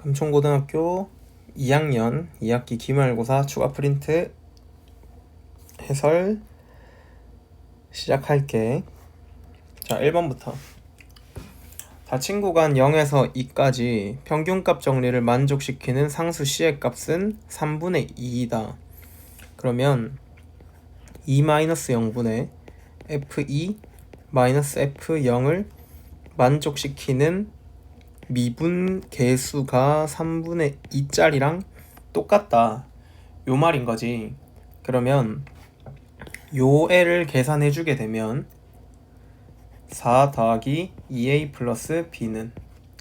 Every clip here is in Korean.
금총고등학교 2학년 2학기 기말고사 추가 프린트 해설 시작할게. 자, 1번부터. 닫힌 구간 0에서 2까지 평균값 정리를 만족시키는 상수 C의 값은 3분의 2이다. 그러면 2-0분의 F2 F0을 만족시키는 미분 개수가 3분의 2짜리랑 똑같다. 요 말인 거지. 그러면 요 애를 계산해 주게 되면 4 더하기 2a 플러스 b는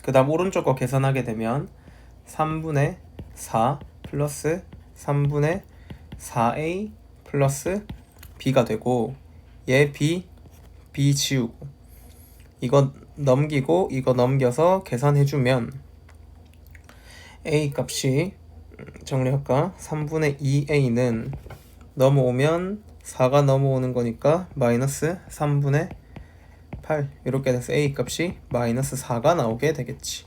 그 다음 오른쪽 거 계산하게 되면 3분의 4 플러스 3분의 4a 플러스 b가 되고 얘 b b 지우고 이거 넘기고 이거 넘겨서 계산해주면 a 값이 정리할까? 3분의 2a는 넘어오면 4가 넘어오는 거니까 마이너스 3분의 8 이렇게 돼서 a 값이 마이너스 4가 나오게 되겠지.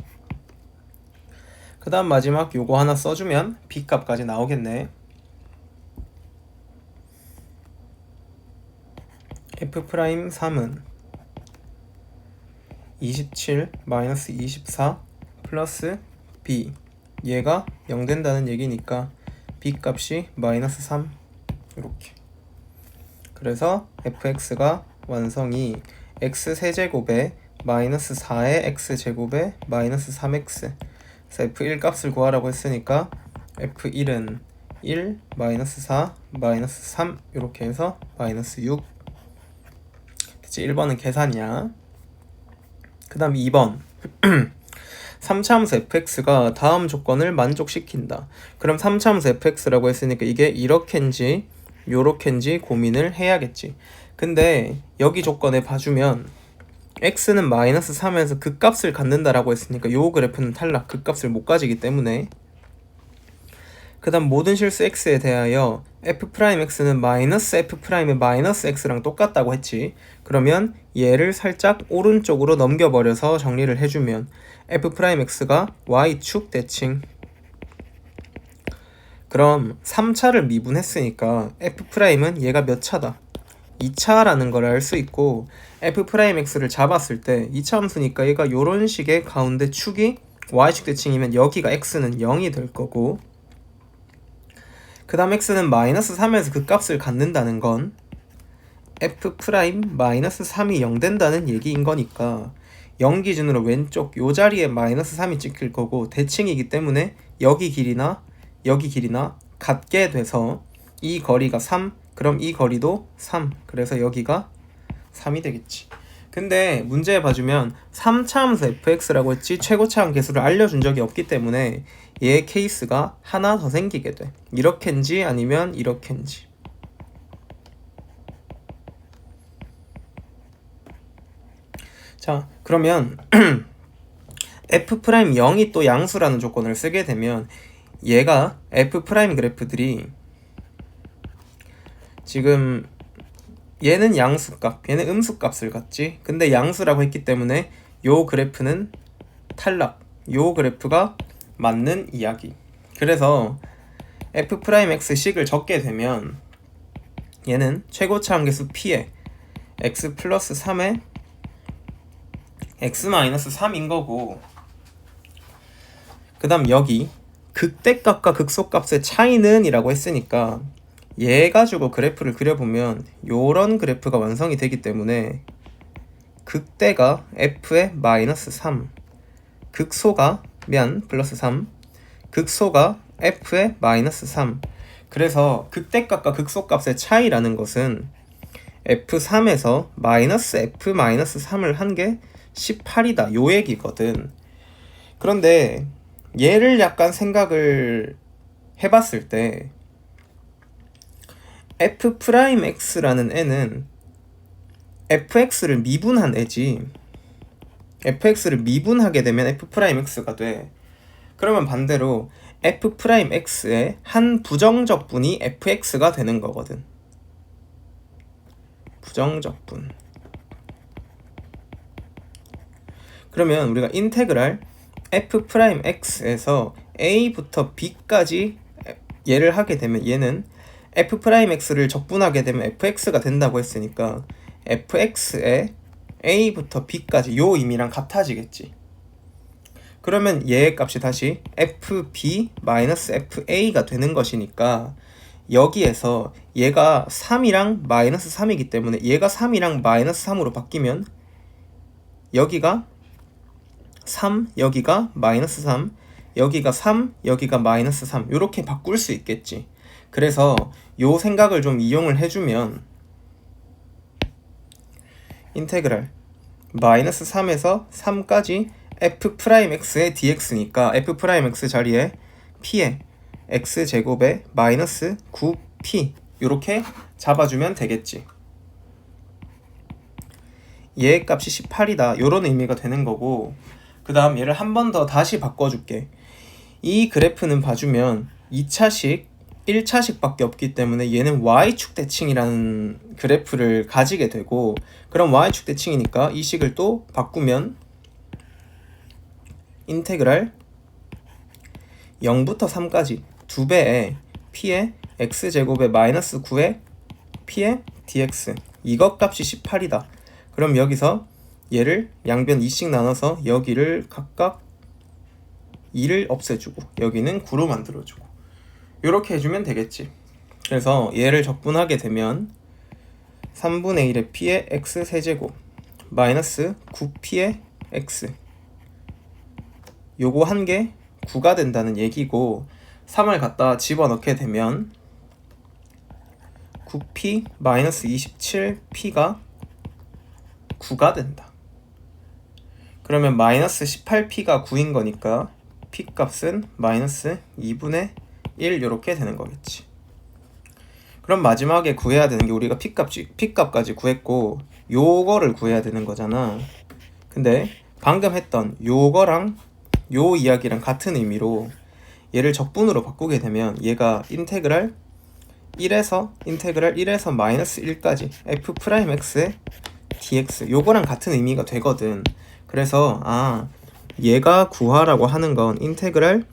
그 다음 마지막 요거 하나 써주면 b 값까지 나오겠네. F 프라임 3은 27 마이너스 24 플러스 b. 얘가 0 된다는 얘기니까 b 값이 마이너스 3 이렇게. 그래서 fx가 완성이 x 세제곱에 마이너스 4의 x 제곱에 마이너스 3x 그래서 f1 값을 구하라고 했으니까 f1은 1 마이너스 4 마이너스 3 이렇게 해서 마이너스 6 그치? 1번은 계산이야 그 다음 2번 3차 함수 fx가 다음 조건을 만족시킨다. 그럼 3차 함수 fx라고 했으니까 이게 이렇게인지 요렇게인지 고민을 해야겠지. 근데 여기 조건에 봐주면 x는 마이너스 3에서 그 값을 갖는다라고 했으니까 요 그래프는 탈락. 그 값을 못 가지기 때문에 그 다음 모든 실수 x에 대하여 f'x는 마이너스 f'의 마이너스 x랑 똑같다고 했지. 그러면 얘를 살짝 오른쪽으로 넘겨버려서 정리를 해주면 f'x가 y축 대칭. 그럼 3차를 미분했으니까 f'은 얘가 몇 차다? 2차라는 걸 알 수 있고 f'x를 잡았을 때 2차 함수니까 얘가 요런 식의 가운데 축이 y축 대칭이면 여기가 x는 0이 될 거고 그 다음 x는 마이너스 3에서 그 값을 갖는다는 건 f 프라임 마이너스 3이 0 된다는 얘기인 거니까 0 기준으로 왼쪽 요 자리에 마이너스 3이 찍힐 거고 대칭이기 때문에 여기 길이나 여기 길이나 같게 돼서 이 거리가 3 그럼 이 거리도 3 그래서 여기가 3이 되겠지. 근데 문제에 봐주면 3차 함수 fx라고 했지. 최고차항 개수를 알려준 적이 없기 때문에 얘 케이스가 하나 더 생기게 돼 이렇게인지 아니면 이렇게인지 자 그러면 f'0이 또 양수라는 조건을 쓰게 되면 얘가 f' 그래프들이 지금 얘는 양수값, 얘는 음수값을 갖지. 근데 양수라고 했기 때문에 요 그래프는 탈락. 요 그래프가 맞는 이야기. 그래서 f'x식을 적게 되면 얘는 최고차 한계수 p에 x 플러스 3에 x 마이너스 3인 거고 그 다음 여기 극대값과 극소값의 차이는 이라고 했으니까 얘 가지고 그래프를 그려보면 요런 그래프가 완성이 되기 때문에 극대가 f의 마이너스 3 극소가 면 플러스 3 극소가 f의 마이너스 3 그래서 극대값과 극소값의 차이라는 것은 f3에서 마이너스 f 마이너스 3을 한 게 18이다. 요 얘기거든. 그런데 얘를 약간 생각을 해봤을 때 f'x라는 애는 fx를 미분한 애지 fx를 미분하게 되면 f'x가 돼. 그러면 반대로 f'x의 한 부정적 분이 fx가 되는 거거든. 부정적 분. 그러면 우리가 인테그랄 f 프라임 x에서 a부터 b까지 얘를 하게 되면 얘는 f 프라임 x를 적분하게 되면 fx가 된다고 했으니까 fx에 a부터 b까지 요 의미랑 같아지겠지. 그러면 얘의 값이 다시 fb-fa가 되는 것이니까 여기에서 얘가 3이랑 마이너스 3이기 때문에 얘가 3이랑 마이너스 3으로 바뀌면 여기가 3, 여기가 마이너스 3, 여기가 3, 여기가 마이너스 3 이렇게 바꿀 수 있겠지. 그래서 요 생각을 좀 이용을 해주면 인테그랄 마이너스 3에서 3까지 f 프라임 x의 dx니까 f 프라임 x 자리에 p의 x 제곱에 마이너스 9p 이렇게 잡아주면 되겠지. 얘 값이 18이다 이런 의미가 되는 거고 그 다음 얘를 한 번 더 다시 바꿔줄게. 이 그래프는 봐주면 2차식 1차식밖에 없기 때문에 얘는 y축 대칭이라는 그래프를 가지게 되고 그럼 y축 대칭이니까 이 식을 또 바꾸면 인테그랄 0부터 3까지 두 배의 p의 x제곱의 마이너스 9의 p의 dx 이것 값이 18이다. 그럼 여기서 얘를 양변 2씩 나눠서 여기를 각각 2를 없애주고 여기는 9로 만들어주고 이렇게 해주면 되겠지. 그래서 얘를 적분하게 되면 3분의 1의 p의 x 세제곱 마이너스 9p의 x 요거 한 개 9가 된다는 얘기고 3을 갖다 집어넣게 되면 9p 마이너스 27p가 9가 된다. 그러면 마이너스 18p가 9인 거니까 p 값은 마이너스 2분의 1 이렇게 되는 거겠지. 그럼 마지막에 구해야 되는 게 우리가 p 값 p 값까지 구했고 요거를 구해야 되는 거잖아. 근데 방금 했던 요거랑 요 이야기랑 같은 의미로 얘를 적분으로 바꾸게 되면 얘가 인테그랄 1에서 인테그랄 1에서 마이너스 1까지 f 프라임 x의 dx 요거랑 같은 의미가 되거든. 그래서 아 얘가 구하라고 하는 건 인테그랄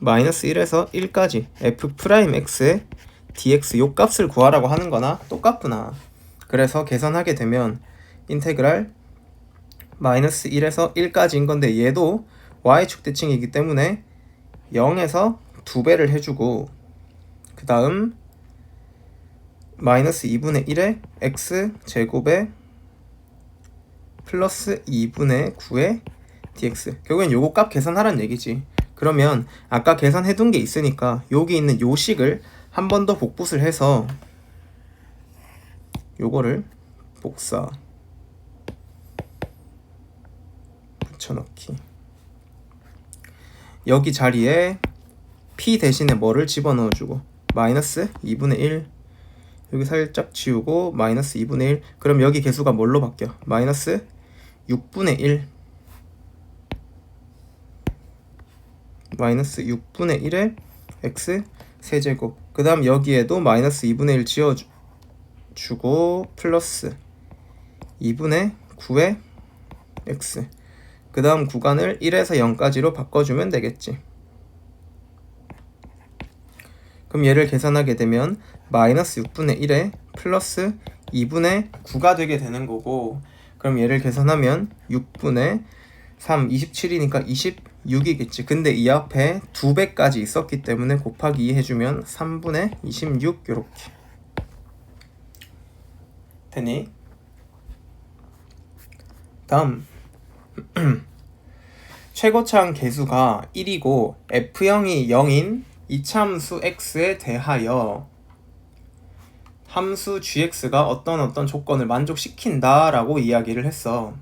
마이너스 1에서 1까지 f 프라임 x의 dx 요 값을 구하라고 하는 거나 똑같구나. 그래서 계산하게 되면 인테그랄 마이너스 1에서 1까지인 건데 얘도 y축 대칭이기 때문에 0에서 2배를 해주고 그 다음 마이너스 2분의 1의 x 제곱에 플러스 2분의 9의 dx 결국엔 요거 값 계산하란 얘기지 그러면 아까 계산해둔 게 있으니까 여기 있는 요 식을 한 번 더 복붙을 해서 요거를 복사 붙여넣기. 여기 자리에 p 대신에 뭐를 집어넣어주고? 마이너스 2분의 1 여기 살짝 지우고 마이너스 2분의 1 그럼 여기 개수가 뭘로 바뀌어? 마이너스 6분의 1 마이너스 6분의 1의 x 세제곱. 그 다음 여기에도 마이너스 2분의 1 지워주고 플러스 2분의 9의 x. 그 다음 구간을 1에서 0까지로 바꿔주면 되겠지. 그럼 얘를 계산하게 되면 마이너스 6분의 1에 플러스 2분의 9가 되게 되는 거고 그럼 얘를 계산하면 6분의 3, 27이니까 26이겠지. 근데 이 앞에 2배까지 있었기 때문에 곱하기 2 해주면 3분의 26 이렇게 되니? 다음 최고차항 개수가 1이고 f형이 0인 이참수 x에 대하여 함수 gx가 어떤 어떤 조건을 만족시킨다 라고 이야기를 했어.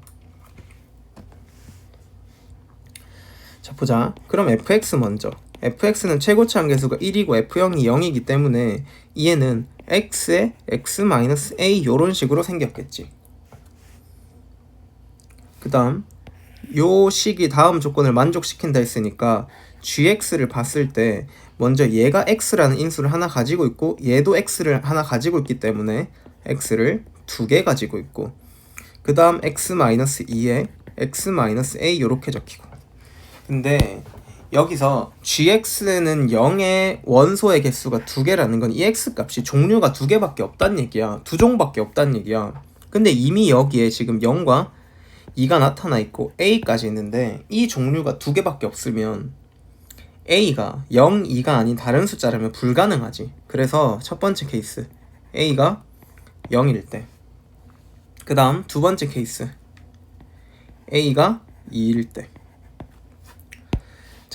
보자. 그럼 fx 먼저. fx는 최고차항 개수가 1이고 f형이 0이기 때문에 얘는 x에 x-a 요런 식으로 생겼겠지. 그 다음 요 식이 다음 조건을 만족시킨다 했으니까 gx를 봤을 때 먼저 얘가 x라는 인수를 하나 가지고 있고 얘도 x를 하나 가지고 있기 때문에 x를 두 개 가지고 있고 그 다음 x-2에 x-a 이렇게 적히고 근데 여기서 gx는 0의 원소의 개수가 두 개라는 건이 x 값이 종류가 두 개밖에 없단 얘기야. 두 종밖에 없단 얘기야. 근데 이미 여기에 지금 0과 2가 나타나 있고 a까지 있는데 이 종류가 두 개밖에 없으면 a가 0, 2가 아닌 다른 숫자라면 불가능하지. 그래서 첫 번째 케이스 a가 0일 때. 그 다음 두 번째 케이스 a가 2일 때.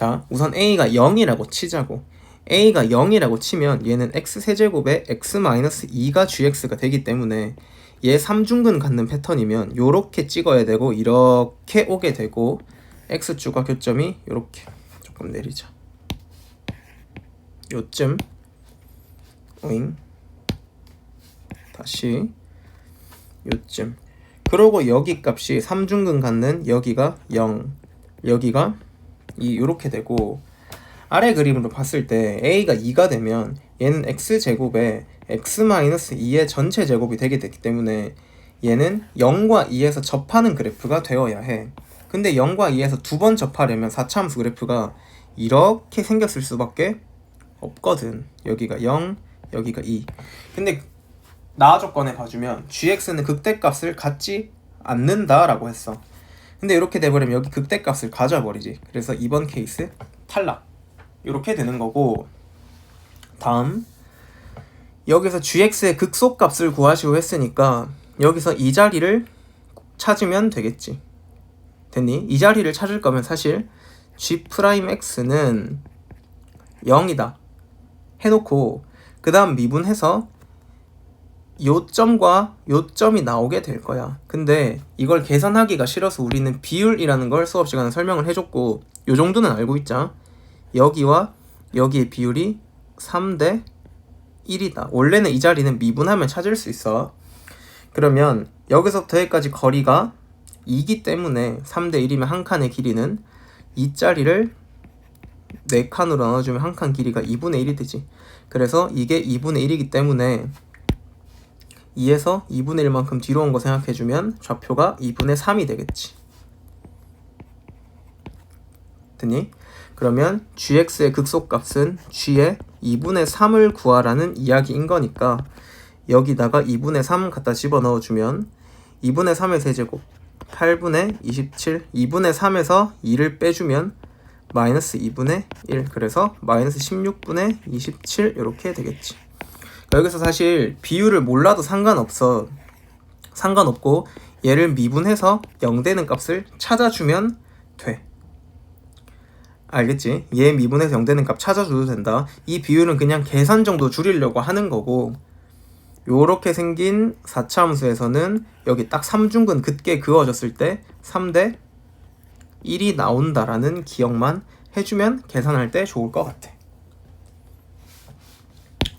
자, 우선 a가 0이라고 치자고. a가 0이라고 치면 얘는 x세제곱에 x-2가 gx가 되기 때문에 얘 3중근 갖는 패턴이면 요렇게 찍어야 되고 이렇게 오게 되고 x축과 교점이 요렇게 조금 내리자. 요쯤. 오잉. 다시. 요쯤. 그러고 여기 값이 3중근 갖는 여기가 0 여기가 이 요렇게 되고 아래 그림으로 봤을 때 a가 2가 되면 얘는 x 제곱에 x-2의 전체 제곱이 되게 됐기 때문에 얘는 0과 2에서 접하는 그래프가 되어야 해. 근데 0과 2에서 두 번 접하려면 4차함수 그래프가 이렇게 생겼을 수밖에 없거든. 여기가 0, 여기가 2. 근데 나와 조건에 봐주면 gx는 극대값을 갖지 않는다라고 했어. 근데 이렇게 돼버리면 여기 극대값을 가져버리지. 그래서 이번 케이스 탈락. 이렇게 되는 거고 다음 여기서 gx의 극소값을 구하시고 했으니까 여기서 이 자리를 찾으면 되겠지. 됐니? 이 자리를 찾을 거면 사실 g'x는 0이다. 해놓고 그 다음 미분해서 요점과 요점이 나오게 될 거야. 근데 이걸 계산하기가 싫어서 우리는 비율이라는 걸 수업 시간에 설명을 해줬고 요 정도는 알고 있자. 여기와 여기의 비율이 3대 1이다. 원래는 이 자리는 미분하면 찾을 수 있어. 그러면 여기서부터 여기까지 거리가 2기 때문에 3대 1이면 한 칸의 길이는 이 자리를 4칸으로 나눠주면 한 칸 길이가 2분의 1이 되지. 그래서 이게 2분의 1이기 때문에 2에서 2분의 1만큼 뒤로 온 거 생각해주면 좌표가 2분의 3이 되겠지. 됐니? 그러면 gx의 극소값은 g의 2분의 3을 구하라는 이야기인 거니까 여기다가 2분의 3 갖다 집어넣어주면 2분의 3의 세제곱 8분의 27 2분의 3에서 2를 빼주면 마이너스 2분의 1 그래서 마이너스 16분의 27 이렇게 되겠지 여기서 사실 비율을 몰라도 상관없어 상관없고 얘를 미분해서 0 되는 값을 찾아주면 돼 알겠지? 얘 미분해서 0 되는 값 찾아줘도 된다 이 비율은 그냥 계산 정도 줄이려고 하는 거고 요렇게 생긴 4차 함수에서는 여기 딱 3중근 굳게 그어졌을 때 3대 1이 나온다라는 기억만 해주면 계산할 때 좋을 것 같아.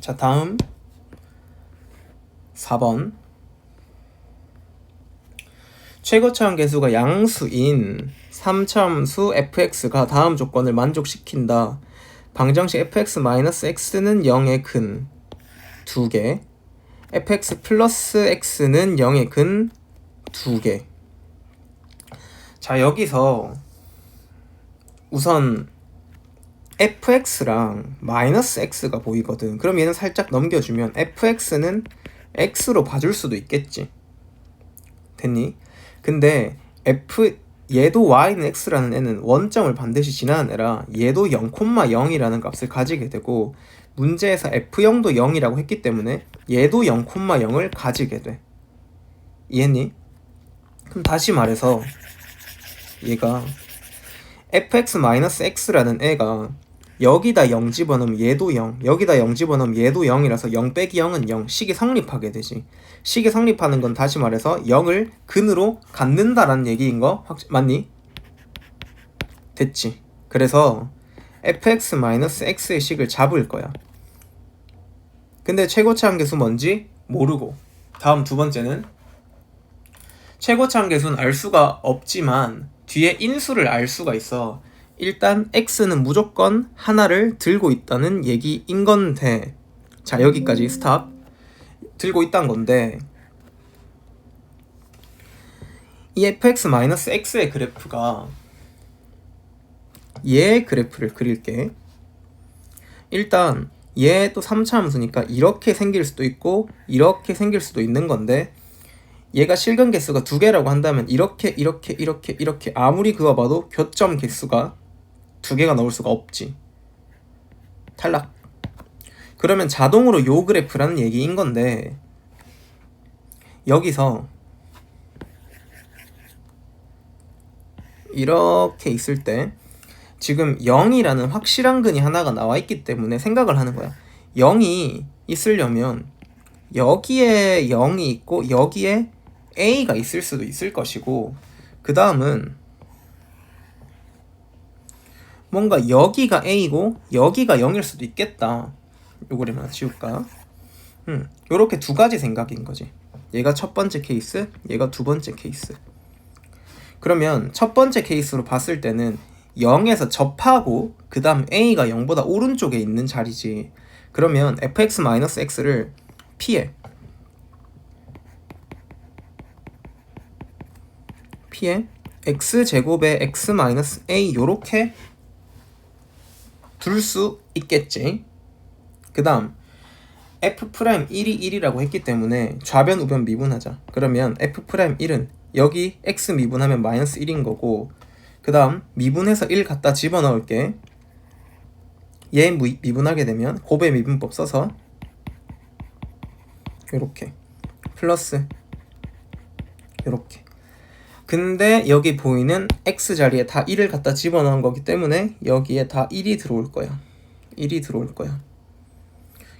자, 다음 4번. 최고차원 계수가 양수인 3차함수 fx가 다음 조건을 만족시킨다. 방정식 fx-x는 0의 근 2개 fx 플러스 x는 0의 근 2개 자 여기서 우선 fx랑 마이너스 x가 보이거든 그럼 얘는 살짝 넘겨주면 fx는 x로 봐줄 수도 있겠지 됐니? 근데 f 얘도 y는 x라는 애는 원점을 반드시 지나는 애라 얘도 0,0이라는 값을 가지게 되고 문제에서 f0도 0이라고 했기 때문에 얘도 0,0을 가지게 돼. 이해했니? 그럼 다시 말해서 얘가 fx-x라는 애가 여기다 0 집어넣으면 얘도 0, 여기다 0 집어넣으면 얘도 0이라서 0 빼기 0은 0, 식이 성립하게 되지. 식이 성립하는 건 다시 말해서 0을 근으로 갖는다라는 얘기인 거 확, 맞니? 됐지. 그래서 fx-x의 식을 잡을 거야. 근데 최고치 한계수 뭔지 모르고 다음 두 번째는 최고치 한계수는 알 수가 없지만 뒤에 인수를 알 수가 있어. 일단 x는 무조건 하나를 들고 있다는 얘기인 건데 자 여기까지 스탑 들고 있다는 건데 이 fx-x의 그래프가 얘 그래프를 그릴게. 일단 얘 또 3차 함수니까 이렇게 생길 수도 있고 이렇게 생길 수도 있는 건데 얘가 실근 개수가 두 개라고 한다면 이렇게 이렇게 이렇게 이렇게 아무리 그어봐도 교점 개수가 두 개가 나올 수가 없지. 탈락. 그러면 자동으로 요 그래프라는 얘기인 건데 여기서 이렇게 있을 때 지금 0이라는 확실한 근이 하나가 나와 있기 때문에 생각을 하는 거야. 0이 있으려면 여기에 0이 있고 여기에 A가 있을 수도 있을 것이고 그 다음은 뭔가 여기가 A고 여기가 0일 수도 있겠다. 요거를 하나 지울까? 음, 요렇게 두 가지 생각인 거지. 얘가 첫 번째 케이스, 얘가 두 번째 케이스. 그러면 첫 번째 케이스로 봤을 때는 0에서 접하고 그 다음 a가 0보다 오른쪽에 있는 자리지 그러면 fx-x를 피해 피해 x제곱에 x-a 요렇게 둘 수 있겠지. 그 다음 f'1이 1이라고 했기 때문에 좌변 우변 미분하자. 그러면 f'1은 여기 x 미분하면 마이너스 1인 거고 그 다음 미분해서 1 갖다 집어넣을게. 얘 미분하게 되면 곱의 미분법 써서 이렇게 플러스 이렇게 근데 여기 보이는 x 자리에 다 1을 갖다 집어넣은 거기 때문에 여기에 다 1이 들어올 거야. 1이 들어올 거야.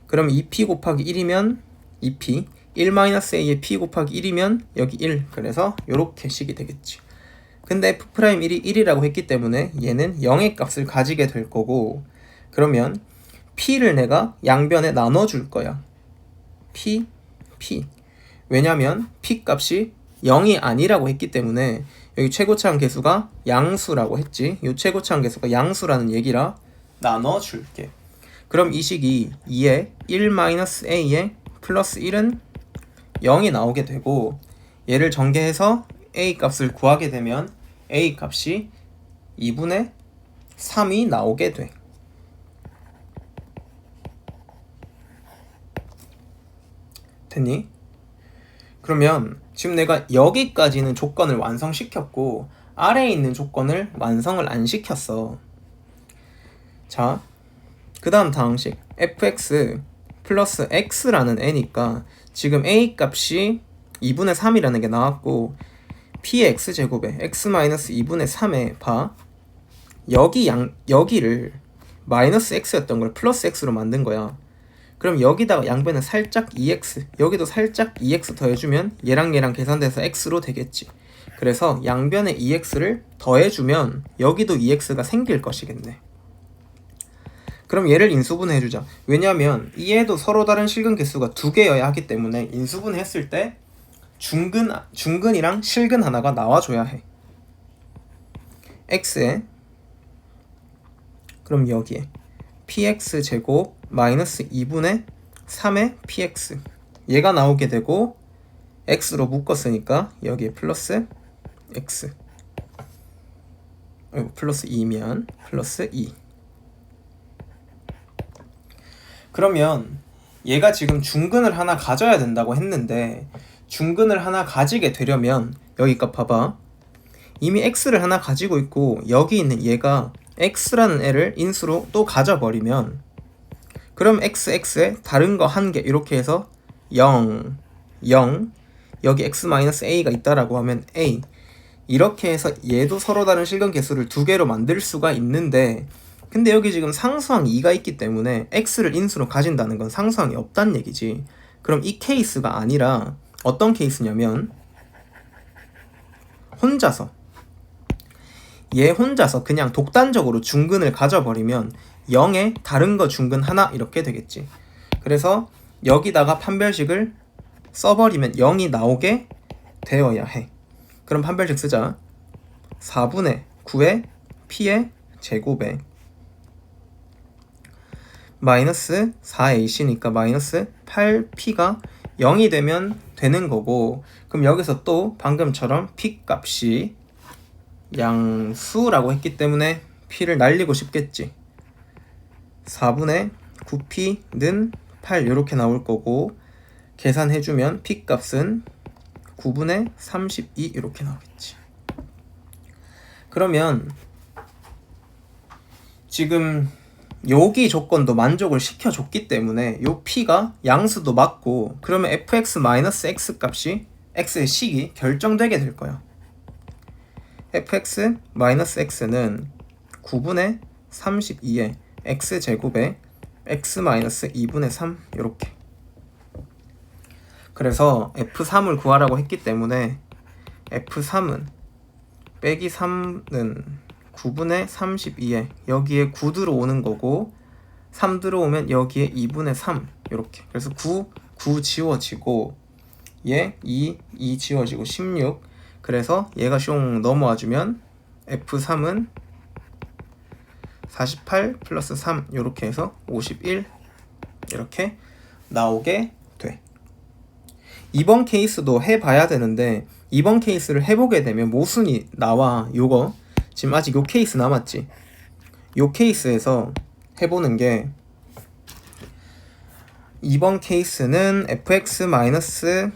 그럼 2p 곱하기 1이면 2p 1-a의 p 곱하기 1이면 여기 1 그래서 이렇게 식이 되겠지. 근데 f'1이 1이라고 했기 때문에 얘는 0의 값을 가지게 될 거고 그러면 p를 내가 양변에 나눠줄 거야. P, p. 왜냐면 p 값이 0이 아니라고 했기 때문에 여기 최고차항 계수가 양수라고 했지 이 최고차항 계수가 양수라는 얘기라 나눠줄게 그럼 이 식이 2에 1-a에 플러스 1은 0이 나오게 되고 얘를 전개해서 a 값을 구하게 되면 a 값이 2분의 3이 나오게 돼. 됐니? 그러면 지금 내가 여기까지는 조건을 완성시켰고 아래에 있는 조건을 완성을 안 시켰어. 자, 그 다음 다항식 fx 플러스 x라는 애니까 지금 a 값이 2분의 3이라는 게 나왔고 px 제곱에 x-2분의 3에 봐 여기 양 여기를 마이너스 x였던 걸 플러스 x로 만든 거야. 그럼 여기다가 양변에 살짝 2x 여기도 살짝 2x 더해주면 얘랑 얘랑 계산돼서 x로 되겠지. 그래서 양변에 2x를 더해주면 여기도 2x가 생길 것이겠네. 그럼 얘를 인수분해 해주자. 왜냐하면 얘도 서로 다른 실근 개수가 두 개여야 하기 때문에 인수분해 했을 때 중근 중근이랑 실근 하나가 나와줘야 해. x에 그럼 여기에 px 제곱 마이너스 2분의 3의 px. 얘가 나오게 되고 x로 묶었으니까 여기에 플러스 x. 어, 플러스 2면 플러스 2 그러면 얘가 지금 중근을 하나 가져야 된다고 했는데 중근을 하나 가지게 되려면 여기 값 봐봐. 이미 x를 하나 가지고 있고 여기 있는 얘가 x라는 애를 인수로 또 가져버리면 그럼 x, x에 다른 거 한 개 이렇게 해서 0, 0 여기 x-a가 있다라고 하면 a. 이렇게 해서 얘도 서로 다른 실근 개수를 두 개로 만들 수가 있는데 근데 여기 지금 상수항 2가 있기 때문에 x를 인수로 가진다는 건 상수항이 없다는 얘기지. 그럼 이 케이스가 아니라 어떤 케이스냐면 혼자서 얘 혼자서 그냥 독단적으로 중근을 가져버리면 0에 다른 거 중근 하나 이렇게 되겠지. 그래서 여기다가 판별식을 써버리면 0이 나오게 되어야 해. 그럼 판별식 쓰자. 4분의 9의 p의 제곱에 마이너스 4ac니까 마이너스 8p가 0이 되면 되는 거고 그럼 여기서 또 방금처럼 p 값이 양수라고 했기 때문에 p를 날리고 싶겠지. 4분의 9p는 8 이렇게 나올 거고 계산해주면 p 값은 9분의 32 이렇게 나오겠지. 그러면 지금 여기 조건도 만족을 시켜줬기 때문에 요 p가 양수도 맞고 그러면 fx-x 값이 x의 식이 결정되게 될 거야 fx-x는 9분의 32에 x제곱에 x-2분의 3 이렇게. 그래서 f3을 구하라고 했기 때문에 f3은 빼기 3는 9분의 32에 여기에 9 들어오는 거고 3 들어오면 여기에 2분의 3 이렇게. 그래서 9, 9 지워지고 얘 2, 2 지워지고 16 그래서 얘가 숑 넘어와 주면 F3은 48 플러스 3 이렇게 해서 51 이렇게 나오게 돼. 이번 케이스도 해봐야 되는데 이번 케이스를 해보게 되면 모순이 나와 요거 지금 아직 요 케이스 남았지 요 케이스에서 해보는 게 이번 케이스는 fx-x를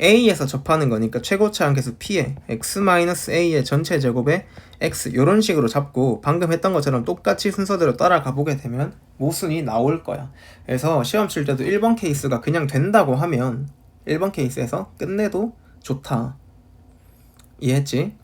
a에서 접하는 거니까 최고차 함께수 p에 x-a의 전체 제곱에 x 이런 식으로 잡고 방금 했던 것처럼 똑같이 순서대로 따라가 보게 되면 모순이 나올 거야. 그래서 시험 칠 때도 1번 케이스가 그냥 된다고 하면 1번 케이스에서 끝내도 좋다. 이해했지?